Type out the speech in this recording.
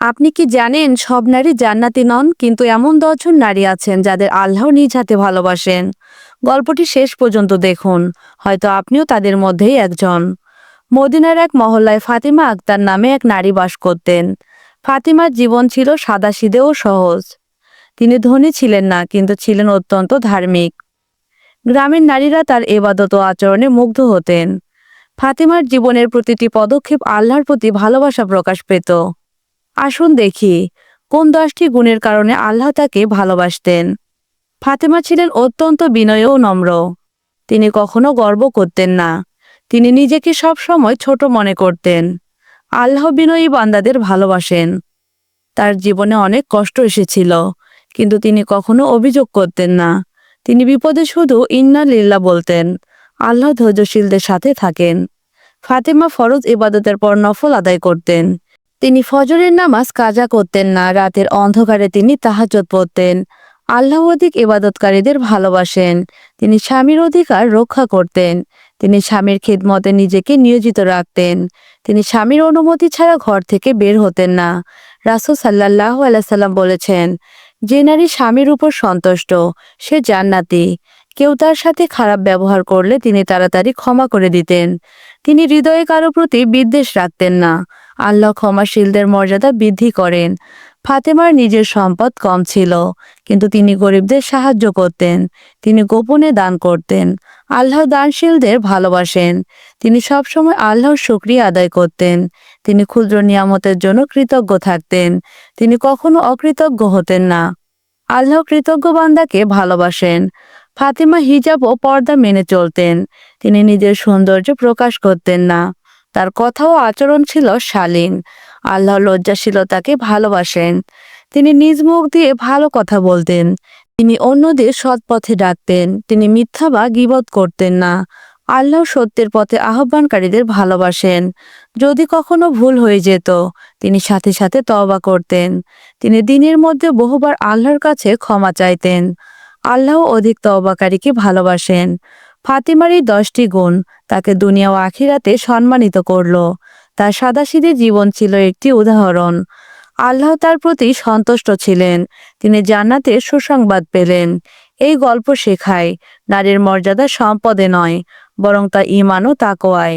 আপনি কি জানেন, সব নারী জান্নাতি নন, কিন্তু এমন দশজন নারী আছেন যাদের আল্লাহ নিজ হাতে ভালোবাসেন। গল্পটি শেষ পর্যন্ত দেখুন, হয়তো আপনিও তাদের মধ্যেই একজন। মদিনার এক মহল্লায় ফাতিমা আক্তার নামে এক নারী বাস করতেন। ফাতিমার জীবন ছিল সাদাসিধে ও সহজ। তিনি ধনী ছিলেন না, কিন্তু ছিলেন অত্যন্ত ধার্মিক। গ্রামের নারীরা তার এবাদত আচরণে মুগ্ধ হতেন। ফাতিমার জীবনের প্রতিটি পদক্ষেপ আল্লাহর প্রতি ভালোবাসা প্রকাশ পেত। আসুন দেখি, কোন দশটি গুণের কারণে আল্লাহ তাকে ভালোবাসতেন? ফাতেমা ছিলেন অত্যন্ত বিনয় ও নম্র। তিনি কখনো গর্ব করতেন না। তিনি নিজেকে সব সময় ছোট মনে করতেন। আল্লাহ বিনয়ী বান্দাদের ভালোবাসেন। তার জীবনে অনেক কষ্ট এসেছিল, কিন্তু তিনি কখনো অভিযোগ করতেন না। তিনি বিপদে শুধু ইন্না লিল্লা বলতেন, আল্লাহ ধৈর্যশীলদের সাথে থাকেন। ফাতেমা ফরজ ইবাদতের পর নফল আদায় করতেন। তিনি ফজরের নামাজ কাজা করতেন না, রাতের অন্ধকারে তিনি তাহাজ্জত পড়তেন। আল্লাহ অধিক ইবাদতকারীদের ভালোবাসেন। তিনি স্বামীর অধিকার রক্ষা করতেন। তিনি স্বামীর খিদমতে নিজেকে নিয়োজিত রাখতেন। তিনি স্বামীর অনুমতি ছাড়া ঘর থেকে বের হতেন না। রাসুল সাল্লাহ আলাইসাল্লাম বলেছেন, যে নারী স্বামীর উপর সন্তুষ্ট, সে জান্নাতি। কেউ তার সাথে খারাপ ব্যবহার করলে তিনি তাড়াতাড়ি ক্ষমা করে দিতেন। তিনি হৃদয়ে কারও প্রতি বিদ্বেষ রাখতেন না। আল্লাহ ক্ষমাশীলদের মর্যাদা বৃদ্ধি করেন। ফাতেমার নিজের সম্পদ কম ছিল, কিন্তু তিনি গরিবদের সাহায্য করতেন, তিনি গোপনে দান করতেন, আল্লাহ দানশীলদের ভালোবাসেন, তিনি সবসময় আল্লাহর শুক্রিয়া আদায় করতেন, তিনি ক্ষুদ্র নিয়ামতের জন্য কৃতজ্ঞ থাকতেন, তিনি কখনো অকৃতজ্ঞ হতেন না। আল্লাহ কৃতজ্ঞ বান্দাকে ভালোবাসেন। ফাতিমা হিজাব ও পর্দা মেনে চলতেন, তিনি নিজের সৌন্দর্য প্রকাশ করতেন না। তার কথা ও আচরণ ছিল শালীন। আল্লাহ লজ্জাশীলতাকে ভালোবাসেন। তিনি নিজ মুখ দিয়ে ভালো কথা বলতেন। তিনি অন্যদের সৎ পথে ডাকতেন। তিনি মিথ্যা বা গিবত করতেন না। আল্লাহ সত্যের পথে আহ্বানকারীদের ভালোবাসেন। যদি কখনো ভুল হয়ে যেত, তিনি সাথে সাথে তওবা করতেন। তিনি দিনের মধ্যে বহুবার আল্লাহর কাছে ক্ষমা চাইতেন। আল্লাহ অধিক তওবাকারীকে ভালোবাসেন। ফাতিমার দশটি গুণ তাকে দুনিয়া ও আখিরাতে সম্মানিত করল। তার সাদাসিধে জীবন ছিল একটি উদাহরণ। আল্লাহ তার প্রতি সন্তুষ্ট ছিলেন। তিনি জান্নাতে সুসংবাদ পেলেন। এই গল্প শেখায়, নারীর মর্যাদা সম্পদে নয়, বরং তা ইমান ও তাকোয়ায়